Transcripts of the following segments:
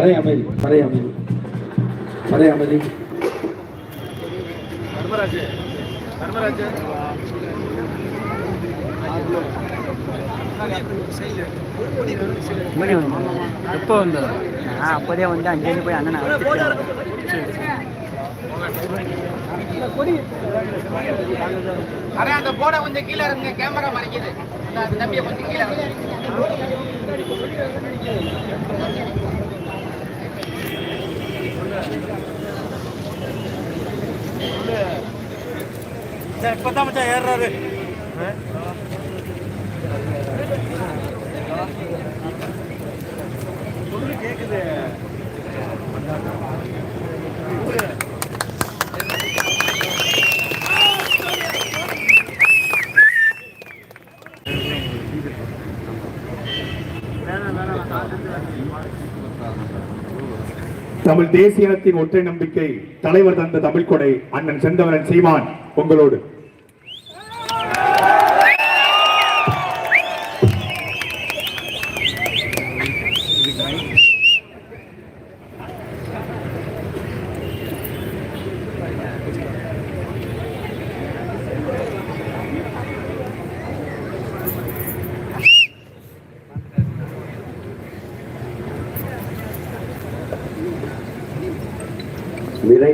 பறை அமைதி பறை அமைதி. பறை அமைதி. எப்போ வந்தது அப்போதே வந்து அஞ்சு போய் அண்ணனை அரே அந்த போர்டை கொஞ்சம் கீழே இருங்க கேமரா மறைக்குது. தம்பியை கொஞ்சம் கீழே இப்பதான் மச்சான் ஏறாரு சொல்லு கேக்குது. தமிழ் தேசிய இனத்தின் ஒற்றை நம்பிக்கை தலைவர் தந்த தமிழ் கொடை அண்ணன் செந்தவரன் சீமான் உங்களோடு.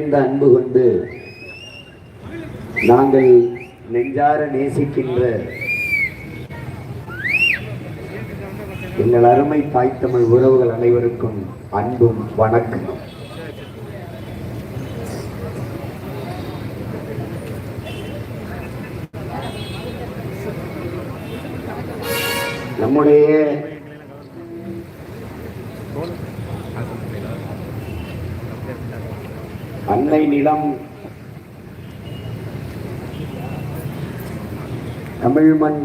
நிறைந்த அன்பு கொண்டு நாங்கள் நெஞ்சார நேசிக்கின்ற எங்கள் அருமை தாய்த்தமிழ் உறவுகள் அனைவருக்கும் அன்பும் வணக்கம் நம்முடைய அன்னை நிலம். தமிழ் மண்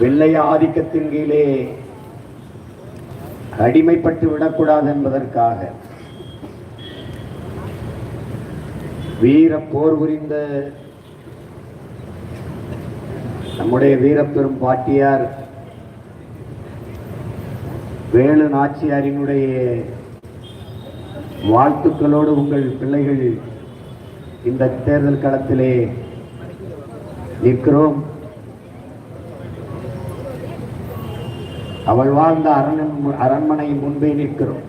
வெள்ளைய ஆதிக்கத்தின் கீழே அடிமைப்பட்டு விடக்கூடாது என்பதற்காக வீர போர் புரிந்த நம்முடைய வீரப்பெரும் பாட்டியார் வேலு நாச்சியாரினுடைய வாழ்த்துக்களோடு உங்கள் பிள்ளைகள் இந்த தேர்தல் களத்திலே நிற்கிறோம். அவள் வாழ்ந்த அரண் அரண்மனை முன்பே நிற்கிறோம்.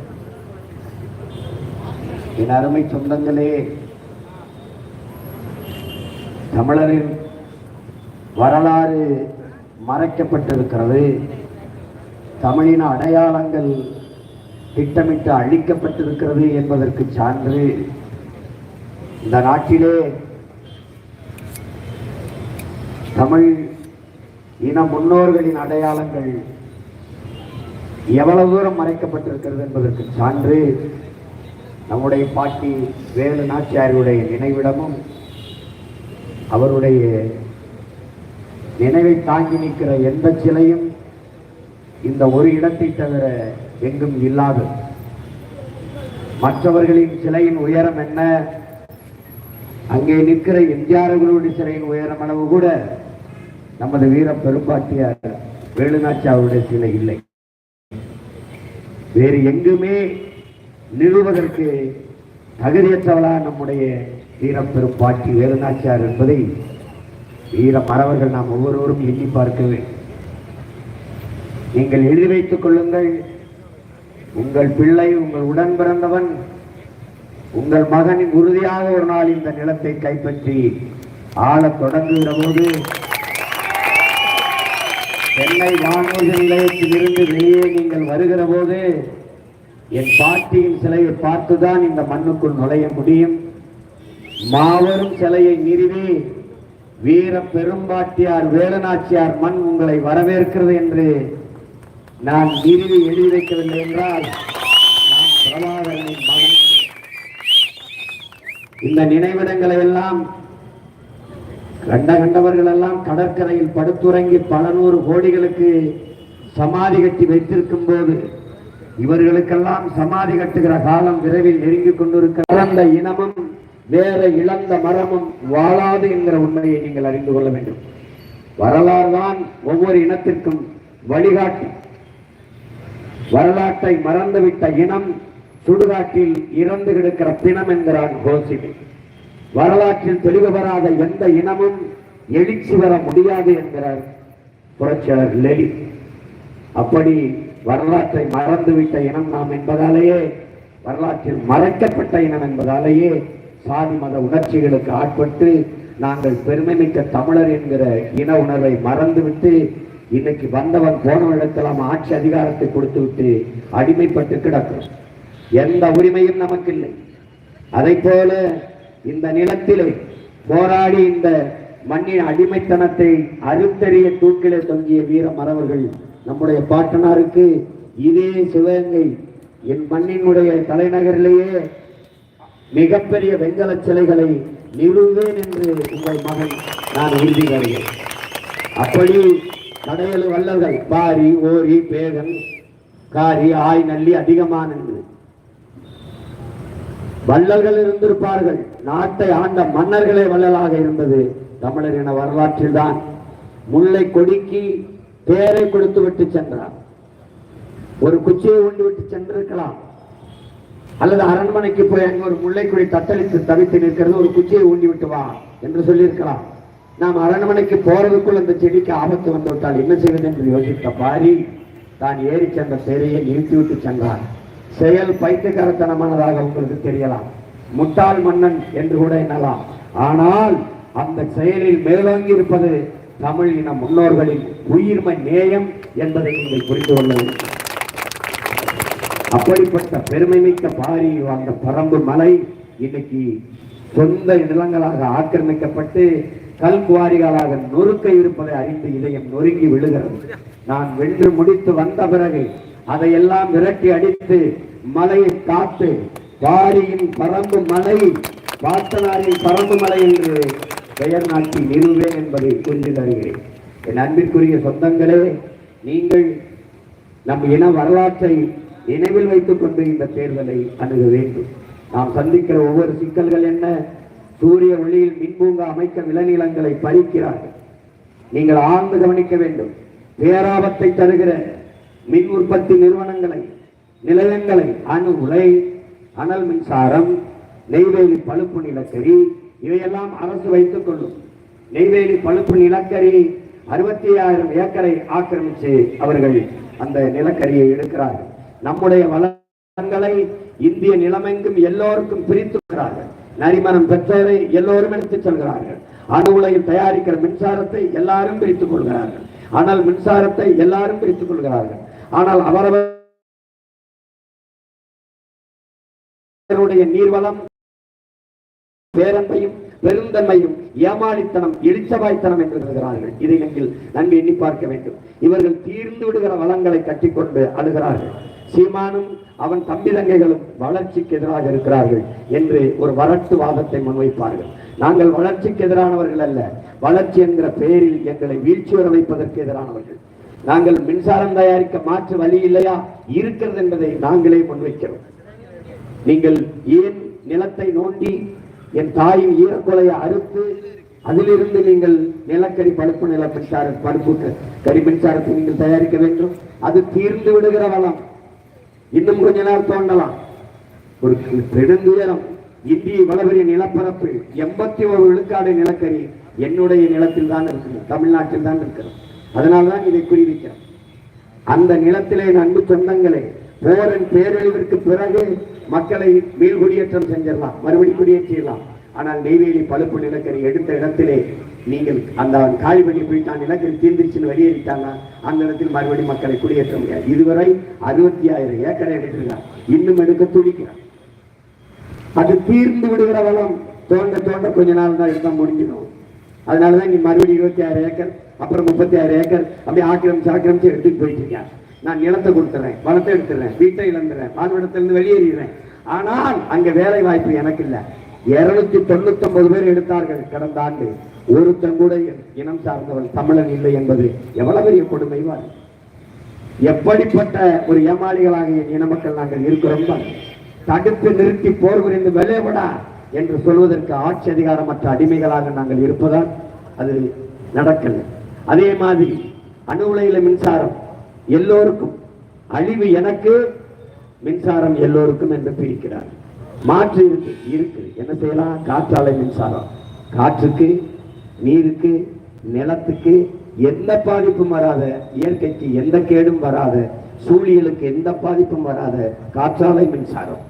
என் அருமை சொந்தங்களே தமிழரின் வரலாறு மறைக்கப்பட்டிருக்கிறது. தமிழின் அடையாளங்கள் திட்டமிட்டு அழிக்கப்பட்டிருக்கிறது என்பதற்கு சான்று. இந்த நாட்டிலே தமிழ் இன முன்னோர்களின் அடையாளங்கள் எவ்வளவு தூரம் மறைக்கப்பட்டிருக்கிறது என்பதற்கு சான்று. நம்முடைய பாட்டி வேலு நாச்சியாருடைய நினைவிடமும் அவருடைய நினைவை தாங்கி நிற்கிற எந்த சிலையும் இந்த ஒரு இடத்தை தவிர எங்கும் இல்லாது. மற்றவர்களின் சிலையின் உயரம் என்ன? அங்கே நிற்கிற எம்ஜிஆர்களுடைய சிலையின் உயரம் அளவு கூட நமது வீர பெரும்பாட்டியார் வேலுநாச்சி அவருடைய சிலை இல்லை. வேறு எங்குமே நிறுவதற்கு தகுதியற்றவளா நம்முடைய வீரப்பெரும் பாட்டி வேலுநாச்சியார் என்பதை வீர மறவர்கள் நாம் ஒவ்வொருவரும் எண்ணி பார்க்க வேண்டும் நீங்கள் எழுதி வைத்துக் கொள்ளுங்கள். உங்கள் பிள்ளை உங்கள் உடன் பிறந்தவன் உங்கள் மகன் உறுதியாக ஒரு நாள் இந்த நிலத்தை கைப்பற்றி ஆளத் தொடங்குகிற போது சென்னை வானூர்தி நிலையத்தில் இருந்து வெளியே நீங்கள் வருகிற போது என் பாட்டியின் சிலையை பார்த்துதான் இந்த மண்ணுக்குள் நுழைய முடியும். மாபெரும் சிலையை நிறுவி வீர பெரும்பாட்டியார் வேலநாச்சியார் மண் உங்களை வரவேற்கிறது என்று நான் நிறுவி எழுதி வைக்கவில்லை என்றால் நான் பிரபாகரனின் மகன். இந்த நினைவிடங்களை எல்லாம் கண்ட கண்டவர்கள் எல்லாம் கடற்கரையில் படுத்துறங்கி பல நூறு கோடிகளுக்கு சமாதி கட்டி வைத்திருக்கும் போது இவர்களுக்கெல்லாம் சமாதி கட்டுகிற காலம் விரைவில் நெருங்கிக் கொண்டிருக்கிற இழந்த இனமும் வேற இழந்த மரமும் வாழாது என்கிற உண்மையை நீங்கள் அறிந்து கொள்ள வேண்டும். வரலாறு தான் ஒவ்வொரு இனத்திற்கும் வழிகாட்டி. வரலாற்றை மறந்துவிட்ட இனம் சுடுகாட்டில் இறந்து கிடக்கிற பிணம் என்கிறான் கோசிமி வரலாற்றில் தெளிவு பெறாத எந்த இனமும் எழுச்சி வர முடியாது என்கிறார் புரட்சியாளர் லெலி. அப்படி வரலாற்றை மறந்துவிட்ட இனம் நாம் என்பதாலேயே வரலாற்றில் மறைக்கப்பட்ட இனம் என்பதாலேயே சாதி மத உணர்ச்சிகளுக்கு ஆட்பட்டு நாங்கள் பெருமை மிக்க தமிழர் என்கிற இன உணர்வை மறந்துவிட்டு இன்னைக்கு வந்தவன் போன இடத்தெல்லாம் ஆட்சி அதிகாரத்தை கொடுத்து விட்டு அடிமைப்பட்டு கிடக்கும். எந்த உரிமையும் நமக்கு இல்லை அதை போல இந்த நிலத்திலே போராடி இந்த மண்ணின் அடிமைத்தனத்தை அறுத்தறிய தூக்கிலே தொங்கிய வீர மரவர்கள் நம்முடைய பாட்டனாருக்கு இதே சிவகங்கை என் மண்ணினுடைய தலைநகரிலேயே மிகப்பெரிய வெங்கல சிலைகளை நிறுவேன் என்று உங்கள் மகன் நான் உறுதி தருகிறேன் அப்படி கடையல் வல்லர்கள் பாரி ஓரி பேகன் காரி ஆய் நல்லி அதிகமான வள்ளல்கள் இருந்திருப்பார்கள். நாட்டை ஆண்ட மன்னர்களே வள்ளலாக இருந்தது. தமிழர் என வரலாற்றில் தான் முல்லை கொடிக்கு பேரை கொடுத்து விட்டு சென்றார். ஒரு குச்சியை உண்டு விட்டு சென்றிருக்கலாம். அல்லது அரண்மனைக்கு போய் அங்கே ஒரு முல்லைக்குடி தத்தளித்து தவித்து நிற்கிறது. ஒரு குச்சியை ஊண்டி விட்டு வா என்று சொல்லியிருக்கலாம். நாம் அரண்மனைக்கு போறதுக்குள் அந்த செடிக்கு ஆபத்து வந்துவிட்டால் என்ன செய்வது என்று யோசித்த பாரி தான் ஏறி சென்ற சேரையை நிறுத்திவிட்டு சென்றார். செயல் பைத்தியக்காரத்தனமானதாக உங்களுக்கு தெரியலாம். முட்டாள் மன்னன் என்று கூட எண்ணலாம். ஆனால் அந்த செயலில் மேலோங்கி இருப்பது தமிழ் இன முன்னோர்களின் உயிர்மை நேயம் என்பதை நீங்கள் புரிந்து கொள்ள அப்படிப்பட்ட பெருமை மிக்க பாரி அந்த பரம்பு மலை இன்னைக்கு சொந்த நிலங்களாக ஆக்கிரமிக்கப்பட்டு கல் குவாரிகளாக நொறுக்க இருப்பதை அறிந்து இதயம் நொறுங்கி விழுகிறது. நான் வென்று முடித்து வந்த பிறகு அதையெல்லாம் விரட்டி அடித்து மலையை காத்து பாரியின் பரம்பு மலை பாட்டனாரின் பரம்பு மலை என்று பெயர் நாட்டி நிறுவேன் என்பதை புரிந்து தருகிறேன். என் அன்பிற்குரிய சொந்தங்களே நீங்கள் நம் இன வரலாற்றை நினைவில் வைத்துக் கொண்டு இந்த தேர்தலை அணுக வேண்டும். நாம் சந்திக்கிற ஒவ்வொரு சிக்கல்கள் என்ன? சூரிய ஒளியில் மின்பூங்கா அமைக்க விளைநிலங்களை பறிக்கிறார்கள். நீங்கள் ஆழ்ந்து கவனிக்க வேண்டும். பேராபத்தை தருகிற மின் உற்பத்தி நிறுவனங்களை நிலையங்களை அணு உலை அனல் மின்சாரம் நெய்வேலி பழுப்பு நிலக்கரி இவையெல்லாம் அரசு வைத்துக் கொள்ளும். நெய்வேலி பழுப்பு நிலக்கரி அறுபத்தி ஆயிரம் ஏக்கரை ஆக்கிரமித்து அவர்கள் அந்த நிலக்கரியை எடுக்கிறார்கள். நம்முடைய வளங்களை இந்திய நிலமெங்கும் எல்லோருக்கும் பிரித்துக்கிறார்கள் நரிமணம் பெற்றோரை எல்லோரும் எடுத்துச் செல்கிறார்கள். அணு உலையில் தயாரிக்கிற மின்சாரத்தை எல்லாரும் பிரித்துக் கொள்கிறார்கள். ஆனால் மின்சாரத்தை எல்லாரும் பிரித்துக் கொள்கிறார்கள். ஆனால் அவரவருடைய நீர்வளம் பேரன்பையும் பெருந்தன்மையும் ஏமாளித்தனம் இழிச்சவாய்த்தனம் என்று கருதுகிறார்கள் இதை நீங்கள் நன்கு எண்ணி பார்க்க வேண்டும். இவர்கள் தீர்ந்து விடுகிற வளங்களை கட்டிக்கொண்டு அழுகிறார்கள். சீமானும் அவன் தம்பி தங்கைகளும் வளர்ச்சிக்கு எதிராக இருக்கிறார்கள் என்று ஒரு வரட்டு வாதத்தை முன்வைப்பார்கள். நாங்கள் வளர்ச்சிக்கு எதிரானவர்கள் அல்ல. வளர்ச்சி என்கிற பெயரில் எங்களை வீழ்ச்சி வர வைப்பதற்கு எதிரானவர்கள். நாங்கள் மின்சாரம் தயாரிக்க மாற்று வழி இல்லையா? இருக்கிறது என்பதை நாங்களே முன்வைக்கிறோம். நீங்கள் ஏன் நிலத்தை நோண்டி என் தாயின் ஈரக்குலையை அறுத்து அதிலிருந்து நீங்கள் நிலக்கரி பழுப்பு நில மின்சார பழுப்பு கரி மின்சாரத்தை நீங்கள் தயாரிக்க வேண்டும்? அது தீர்ந்து விடுகிற வளம். இன்னும் கொஞ்ச நாள் தோண்டலாம் ஒரு பெருந்துயரம் இந்திய வளவரிய நிலப்பரப்பு எண்பத்தி ஒரு விழுக்காடு நிலக்கரி என்னுடைய நிலத்தில் தான் இருக்குது தமிழ்நாட்டில் தான் இருக்கிறது. அதனால்தான் இதை குறிவிக்கிறோம் அந்த நிலத்திலே நன்கு அன்பு சொந்தங்களே போரின் பேரழிவிற்கு பிறகு மக்களை மீள்குடியேற்றம் செஞ்சிடலாம். மறுபடி குடியேற்றிடலாம். ஆனால் நெய்வேலி பழுப்பு நிலக்கரி எடுத்த இடத்திலே நீங்கள் அந்த காலி பண்ணி போயிட்டான் நிலக்கரி தீர்ந்துருச்சுன்னு வெளியேறிட்டாங்க அந்த இடத்தில் மறுபடியும் மக்களை குடியேற்ற முடியாது. இதுவரை அறுபத்தி ஆயிரம் ஏக்கரை எடுத்திருக்கான் இன்னும் எடுக்க துடிக்கிறான் அது தீர்ந்து விடுகிற வளம். தோண்ட தோண்ட கொஞ்ச நாள் தான் இருந்தால் முடிஞ்சிடும். அதனாலதான் இங்க மறுபடியும் இருபத்தி ஆறு ஏக்கர் அப்புறம் முப்பத்தி ஆறு ஏக்கர் அப்படியே ஆக்கிரமிச்சு ஆக்கிரமிச்சு எடுத்துட்டு போயிட்டு இருக்கேன் நான் நிலத்தை கொடுத்துறேன் வளத்தை எடுத்துறேன் வீட்டை இழந்துறேன் வாழ்விடத்திலிருந்து வெளியேறிடுறேன். ஆனால் அங்க வேலை வாய்ப்பு எனக்கு இல்லை. இருநூத்தி தொண்ணூத்தி ஒன்பது பேர் எடுத்தார்கள் கடந்த ஆண்டு. ஒருத்தன் கூட இனம் சார்ந்தவன் தமிழன் இல்லை என்பது எவ்வளவு பெரிய கொடுமை எப்படிப்பட்ட ஒரு ஏமாளிகளாக இன மக்கள் நாங்கள் இருக்கிறோம் பாரு. தடுத்து நிறுத்தி போர் புரிந்து விளையவிடா என்று சொல்வதற்கு ஆட்சி அதிகாரமற்ற அடிமைகளாக நாங்கள் இருப்பதால் அது நடக்கல. அதே மாதிரி அணு உலையில மின்சாரம் எல்லோருக்கும் அழிவு எனக்கு மின்சாரம் எல்லோருக்கும் என்று பிரிக்கிறார். மாற்று இருக்கு இருக்கு. என்ன செய்யலாம்? காற்றாலை மின்சாரம். காற்றுக்கு நீருக்கு நிலத்துக்கு எந்த பாதிப்பும் வராத இயற்கைக்கு எந்த கேடும் வராத சூழியலுக்கு எந்த பாதிப்பும் வராத காற்றாலை மின்சாரம்.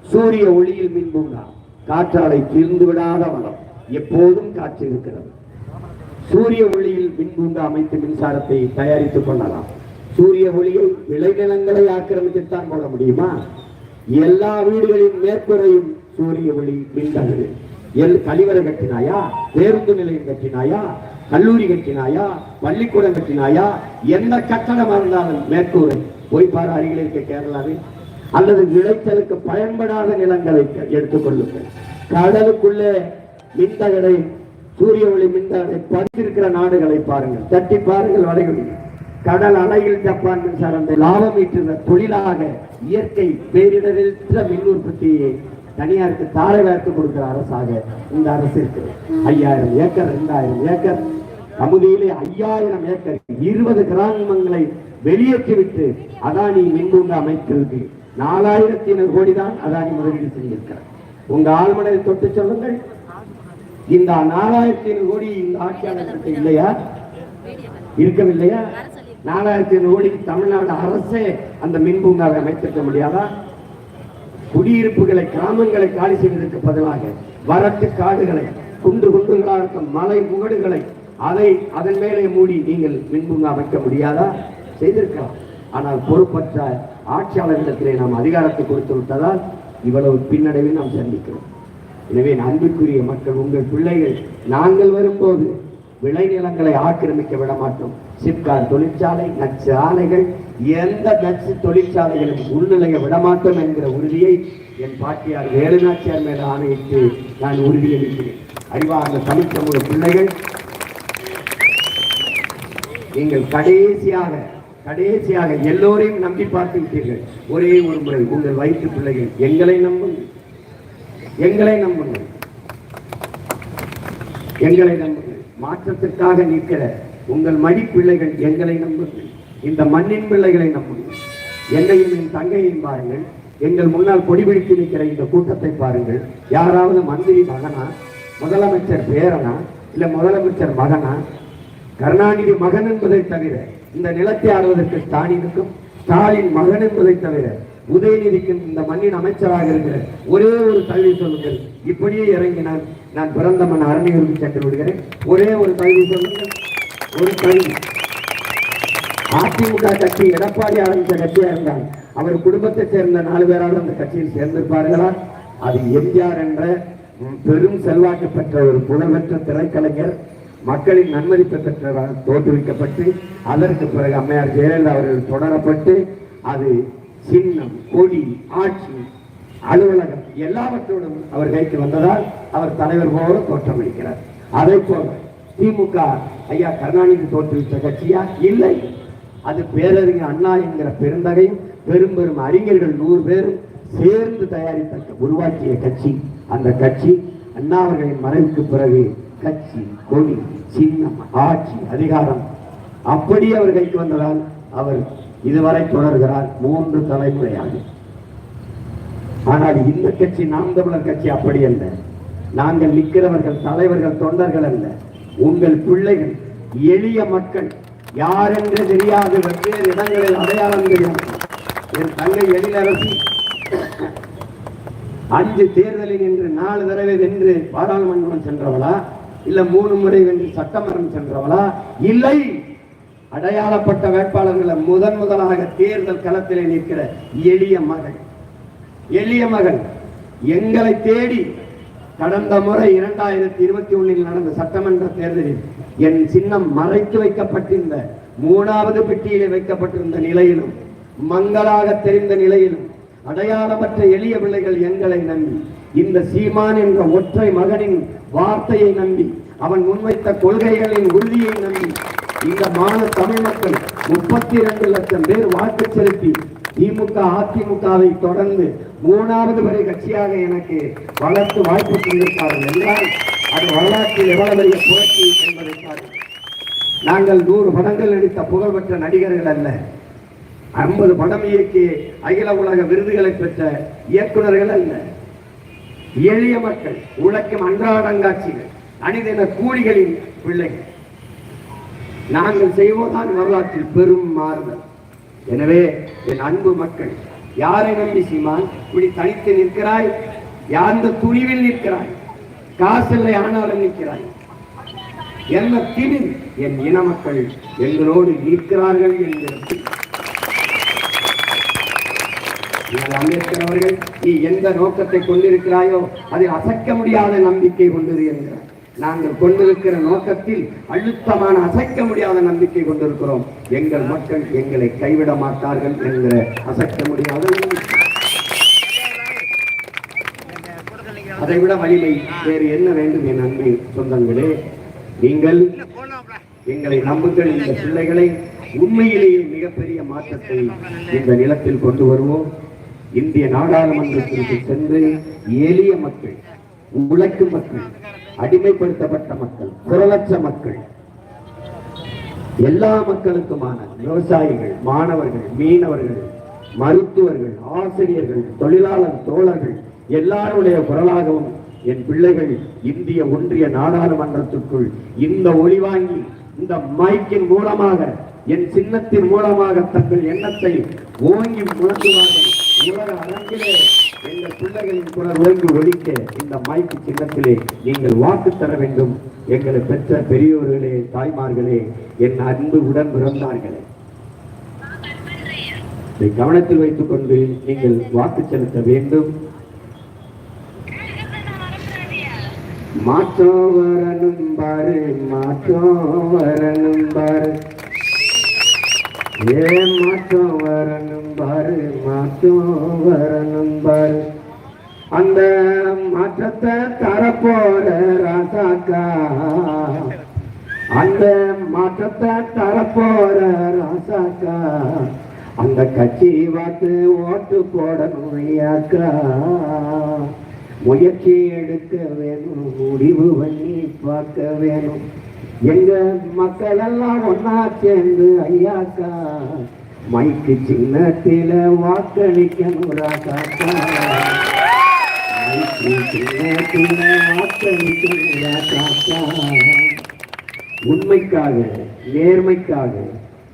சூரிய ஒளியில் மின்பூங்கா காற்றாலை தீர்ந்து விடாத வளம். எப்போதும் காற்று இருக்கிறது. சூரிய ஒளியில் மின்பூங்கா அமைத்து மின்சாரத்தை தயாரித்துக் கொள்ளலாம். சூரிய ஒளியை விளைநிலங்களை ஆக்கிரமித்துத்தான் போட முடியுமா? எல்லா வீடுகளின் மேற்கூரையும் சூரிய ஒளி மின்தகுது எல் கழிவறை கட்டினாயா? பேருந்து நிலையம் கட்டினாயா? கல்லூரி கட்டினாயா? பள்ளிக்கூடம் கட்டினாயா? எந்த கட்டணமா இருந்தாலும் மேற்கூரை. போய் பாரு அருகில் இருக்க கேரளாவில் அல்லது விளைச்சலுக்கு பயன்படாத நிலங்களை எடுத்துக்கொள்ளுங்கள். கடலுக்குள்ளே மின்தகடை சூரிய ஒளி மின்தகடை பதிந்திருக்கிற நாடுகளை பாருங்கள். தட்டி பாருங்கள் வளைகுடி கடல் அலையில் ஜப்பான் சார்ந்த லாபம் ஈட்டுகிற தொழிலாக இயற்கை பேரிடரில் மின் உற்பத்தியை தனியாருக்கு தாரை வார்த்து கொடுக்கிற அரசாக இந்த அரசு இருக்கு ஐயாயிரம் ஏக்கர் ரெண்டாயிரம் ஏக்கர் பகுதியிலே ஐயாயிரம் ஏக்கர் இருபது கிராமங்களை வெளியேற்றிவிட்டு அதானி மின்பூண்டு அமைக்கிறது நாலாயிரத்தி ஐநூறு கோடி தான் அதானி முதலீடு செய்திருக்கிறார் உங்க ஆழ்மனதை தொட்டு சொல்லுங்கள். இந்த நாலாயிரத்தி ஐநூறு கோடி இந்த ஆட்சியாளர்களுக்கு இல்லையா? இருக்கவில்லையா? நாலாயிரத்தி ஐநூறு கோடிக்கு தமிழ்நாடு அரசே அந்த மின்பூங்காவை அமைத்திருக்க முடியாதா? குடியிருப்புகளை கிராமங்களை காலி செய்வதற்கு பதிலாக வரட்டு காடுகளை குண்டு குண்டுகளாக இருக்கும் மலை முகடுகளை அதை அதன் மேலே மூடி நீங்கள் மின்பூங்கா அமைக்க முடியாதா? செய்திருக்கலாம். ஆனால் பொறுப்பற்ற ஆட்சியாளர்களிடத்திலே நாம் அதிகாரத்தை கொடுத்து விட்டதால் இவ்வளவு பின்னடைவை நாம் சந்திக்கிறோம். எனவே அன்புக்குரிய மக்கள் உங்கள் பிள்ளைகள் நாங்கள் வரும்போது விளைநிலங்களை ஆக்கிரமிக்க விட மாட்டோம் சிப்கார் தொழிற்சாலை நச்சு ஆலைகள் எந்த நச்சு தொழிற்சாலைகளும் உள்நிலைய விடமாட்டோம் என்கிற உறுதியை என் பாட்டியார் வேலுநாச்சியார் மேல ஆணையிட்டு நான் உறுதியளிக்கிறேன் அறிவார்ந்த தமிழ்ச்சமூக பிள்ளைகள் நீங்கள் கடைசியாக கடைசியாக எல்லோரையும் நம்பி பார்த்து விட்டீர்கள் ஒரே ஒரு முறை உங்கள் வயிற்று பிள்ளைகள் எங்களை நம்புங்கள். எங்களை நம்புங்கள். எங்களை நம்புங்கள். மாற்றத்திற்காக நிற்கிற உங்கள் மடி பிள்ளைகள் எங்களை நம்புங்கள். இந்த மண்ணின் பிள்ளைகளை நம்புங்கள். என்னையும் என் தங்கையையும் பாருங்கள். எங்கள் முன்னால் கொடிபிடித்து நிற்கிற இந்த கூட்டத்தை பாருங்கள். யாராவது மந்திரி மகனா? முதலமைச்சர் பேரனா? இல்ல முதலமைச்சர் மகனா? கருணாநிதி மகன் என்பதை தவிர இந்த நிலத்தை ஆடுவதற்கு ஸ்டாலினுக்கும் ஸ்டாலின் மகன் என்பதை தவிர உதயநிதிக்கும் இந்த மண்ணின் அமைச்சராக இருக்கிற ஒரே ஒரு கல்வி சொல்லுங்கள். இப்படியே இறங்கினால் நான் பிறந்த மண் அரணியூருக்கு சென்று விடுகிறேன். ஒரே ஒரு கல்வி சொல்லுங்கள். ஒரு தகுதி அதிமுக கட்சி எடப்பாடி ஆரம்பித்த கட்சியா இருந்தால் அவர் குடும்பத்தைச் சேர்ந்த நாலு பேரால் அந்த கட்சியில் சேர்ந்திருப்பார்களா? அது எம்ஜிஆர் என்ற பெரும் செல்வாக்கு பெற்ற ஒரு புகழ்பெற்ற திரைக்கலைஞர் மக்களின் நன்மதிப்பு பெற்றவரால் தோற்றுவிக்கப்பட்டு அதற்கு பிறகு அம்மையார் ஜெயலலிதா அவர்கள் தொடரப்பட்டு அது சின்னம் கொடி ஆட்சி அலுவலகம் எல்லாவற்றோடும் அவர் கைக்கு வந்ததால் அவர் தலைவர் போல தோற்றமளிக்கிறார். அதை போல திமுக ஐயா கருணாநிதி தோற்றுவித்த கட்சியா? இல்லை. அது பேரறிஞர் அண்ணா என்கிற பெருந்தகையும் பெரும் பெரும் அறிஞர்கள் நூறு பேரும் சேர்ந்து தயாரித்த உருவாக்கிய கட்சி. அந்த கட்சி அண்ணா அவர்களின் மறைவுக்கு பிறகு கட்சி கொடி சின்னம் ஆட்சி அதிகாரம். அப்படி அவர் கைக்கு வந்ததால் அவர் இதுவரை தொடர்கிறார் மூன்று தலைமுறையாக. ஆனால் இந்த கட்சி நாம் தமிழர் கட்சி அப்படி அல்ல. நாங்கள் நிற்கிறவர்கள் தலைவர்கள் தொண்டர்கள் அல்ல. உங்கள் பிள்ளைகள் எளிய மக்கள் யாரென்று தெரியாது வெவ்வேறு இடங்களில் அடையாளம் தெரியும் என் தங்கை எழிலரசி அஞ்சு தேர்தலில் என்று நாலு தடவை வென்று பாராளுமன்றம் சென்றவளா? இல்ல மூணு முறை வென்று சட்டமன்றம் சென்றவளா? இல்லை. அடையாளப்பட்ட வேட்பாளர்களை முதன் முதலாக தேர்தல் களத்திலே நிற்கிற எளிய மகள். எளிய மகள். எங்களை தேடி கடந்த முறை இரண்டாயிரத்தி இருபத்தி ஒன்னில் நடந்த சட்டமன்ற தேர்தலில் என் சின்னம் மறைத்து வைக்கப்பட்டிருந்த மூணாவது பெட்டியிலே வைக்கப்பட்டிருந்த நிலையிலும் மங்களாக தெரிந்த நிலையிலும் அடையாளமற்ற எளிய பிள்ளைகள் எங்களை நம்பி இந்த சீமான் என்ற ஒற்றை மகனின் வார்த்தையை நம்பி அவன் முன்வைத்த கொள்கைகளின் உறுதியை நம்பி இந்த மான தமிழ் மக்கள் முப்பத்தி இரண்டு லட்சம் பேர் வாக்கு செலுத்தி திமுக அதிமுகவை தொடர்ந்து மூணாவது வரை கட்சியாக எனக்கு வளர்த்து வாய்ப்பு செய்திருக்கார்கள் என்றால் அது வரலாற்றில் எவ்வளவு பெரிய புரட்சி என்பதை நாங்கள் நூறு படங்கள் நடித்த புகழ்பெற்ற நடிகர்கள் அல்ல. ஐம்பது படம் இயக்கி அகில உலக விருதுகளை பெற்ற இயக்குனர்கள் அல்ல. எளிய மக்கள் உழைக்கும் அன்றாடங்காட்சிகள் அணிதின கூலிகளின் பிள்ளைகள். நாங்கள் செய்வோதான் வரலாற்றில் பெரும் மாறுதல். எனவே என் அன்பு மக்கள் யாரை நம்பி சீமான்? இப்படி தனித்து நிற்கிறாய்? யார்ந்த துணிவில் நிற்கிறாய்? காசில்லை ஆனாலும் நிற்கிறாய். என்ன திமிர் என் இன மக்கள் எங்களோடு நிற்கிறார்கள் என்கிறது அம்பேத்கர் அவர்கள் நீ எந்த நோக்கத்தை கொண்டிருக்கிறாயோ அதை அசைக்க முடியாத நம்பிக்கை கொண்டது என்கிறார். நாங்கள் கொண்டிருக்கிற நோக்கத்தில் அழுத்தமான அசைக்க முடியாத நம்பிக்கை கொண்டிருக்கிறோம். எங்கள் மக்கள் எங்களை கைவிட மாட்டார்கள் என்கிற அசைக்க முடியாத அதை அதைவிட வலிமை வேறு என்ன வேண்டும் என் அன்பு சொந்தங்களே? நீங்கள் எங்களை நம்புங்கள் இந்த பிள்ளைகளை உண்மையிலேயே மிகப்பெரிய மாற்றத்தை இந்த நிலத்தில் கொண்டு வருவோம். இந்திய நாடாளுமன்றத்திற்கு சென்று எளிய மக்கள் உழைக்கும் மக்கள் அடிமைப்படுத்தப்பட்ட மக்கள் குரலற்ற மக்கள். எல்லா மக்களுக்குமான விவசாயிகள் மாணவர்கள் மீனவர்கள் மருத்துவர்கள் ஆசிரியர்கள் தொழிலாளர் தோழர்கள் எல்லாருடைய குரலாகவும் என் பிள்ளைகள் இந்திய ஒன்றிய நாடாளுமன்றத்திற்குள் இந்த ஒளி வாங்கி இந்த மைக்கின் மூலமாக என் சின்னத்தின் மூலமாக தங்கள் எண்ணத்தை ஓங்கி முழங்குவார்கள். உலக அரங்கிலே எங்கள் பிள்ளைகளின் குரல் ஓங்கி ஒழிக்க இந்த மைக்கு சின்னத்திலே நீங்கள் வாக்கு தர வேண்டும். எங்களை பெற்ற பெரியோர்களே தாய்மார்களே என் அன்பு உடன் பிறந்தார்களே. இதை கவனத்தில் வைத்துக் கொண்டு நீங்கள் வாக்கு செலுத்த வேண்டும். மாற்றம் வரணும் பாரு மாற்றம் வரணும் பாரு ஏ மாற்றம் வரணும் பாரு மாற்றம் வரணும் பாரு. அந்த மாற்றத்தை தரப்போற ராசாக்கா. அந்த மாற்றத்தை தரப்போற ராசாக்கா. அந்த கட்சி பார்த்து ஓட்டு போடணும் ஐயாக்கா. முயற்சி எடுக்க வேணும் முடிவு பண்ணி பார்க்க வேணும். எங்க மக்கள் எல்லாம் ஒன்னா சேர்ந்து ஐயாக்கா மைக்கு சின்னத்தில வாக்களிக்கணும் ராசாக்கா மைக்கு சின்னத்தில வாக்களிக்கணும் ராசாக்கா உண்மைக்காக நேர்மைக்காக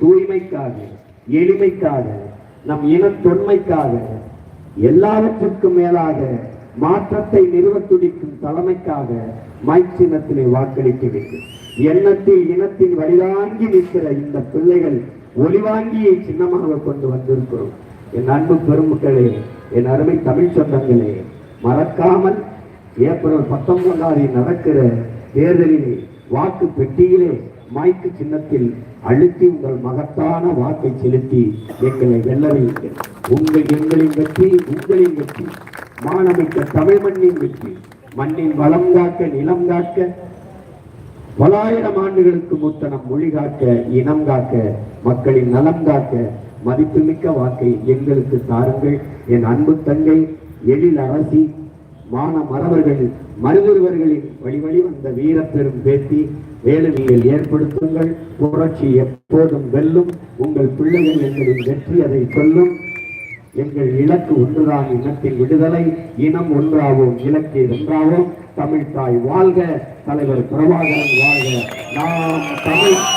தூய்மைக்காக எளிமைக்காக நம் இன தொன்மைக்காக எல்லாவற்றுக்கும் மேலாக மாற்றத்தை நிறுவ துடிக்கும் தலைமைக்காக மைக் சின்னத்திலே வாக்களிக்க வேண்டும். எண்ணத்தில் இனத்தில் வழிவாங்கி நிற்கிற இந்த பிள்ளைகள் ஒளிவாங்கியை சின்னமாக கொண்டு வந்திருக்கிறோம். என் அன்பு பெருமக்களே என் அருமை தமிழ் சொந்தங்களே மறக்காமல் ஏப்ரல் பத்தொன்பதாம் நடக்கிற தேர்தலிலே வாக்கு பெட்டியிலே மாய்க்கு சின்னத்தில் அழுத்தி உங்கள் மகத்தான வாக்கை செலுத்தி எங்களை வெல்ல உங்கள் எங்களின் வெற்றி உங்களின் வெற்றி. மாணமிக்க தமிழ் மண்ணின் வெற்றி. மண்ணின் வளம் காக்க நிலம் காக்க பலாயிரம் ஆண்டுகளுக்கு மூத்த நம் மொழி காக்க இனம் காக்க மக்களின் நலம் காக்க மதிப்புமிக்க வாக்கை எங்களுக்கு தாருங்கள். என் அன்பு தங்கை எழில் அரசி மான மறவர்கள் மருதுருவர்களின் வழி வழி வந்த வீரப்பெரும் பேத்தி வேலுமையில் ஏற்படுத்துங்கள். புரட்சி எப்போதும் வெல்லும். உங்கள் பிள்ளைகள் எங்களின் வெற்றி அதை சொல்லும். எங்கள் இலக்கு ஒன்றுதான். இனத்தின் விடுதலை இனம் ஒன்றாவோம் இலக்கை வென்றாவோம் தமிழ் தாய் வாழ்க. தலைவர் பிரபாகரன் வாழ்க. நாம் தமிழ்